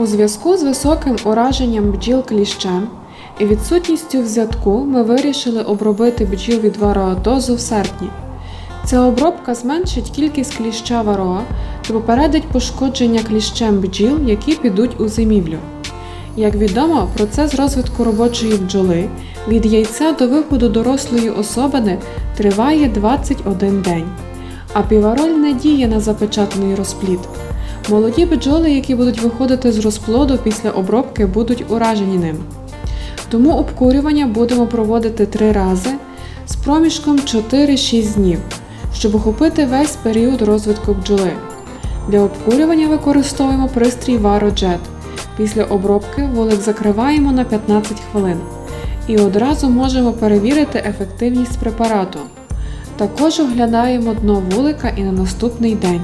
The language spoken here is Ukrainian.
У зв'язку з високим ураженням бджіл кліщем і відсутністю взятку ми вирішили обробити бджіл від вароатозу в серпні. Ця обробка зменшить кількість кліща вароа та попередить пошкодження кліщем бджіл, які підуть у зимівлю. Як відомо, процес розвитку робочої бджоли від яйця до виходу дорослої особини триває 21 день, а півароль не діє на запечатаний розплід. Молоді бджоли, які будуть виходити з розплоду після обробки, будуть уражені ним. Тому обкурювання будемо проводити три рази з проміжком 4-6 днів, щоб охопити весь період розвитку бджоли. Для обкурювання використовуємо пристрій VaroJet. Після обробки вулик закриваємо на 15 хвилин і одразу можемо перевірити ефективність препарату. Також оглядаємо дно вулика і на наступний день.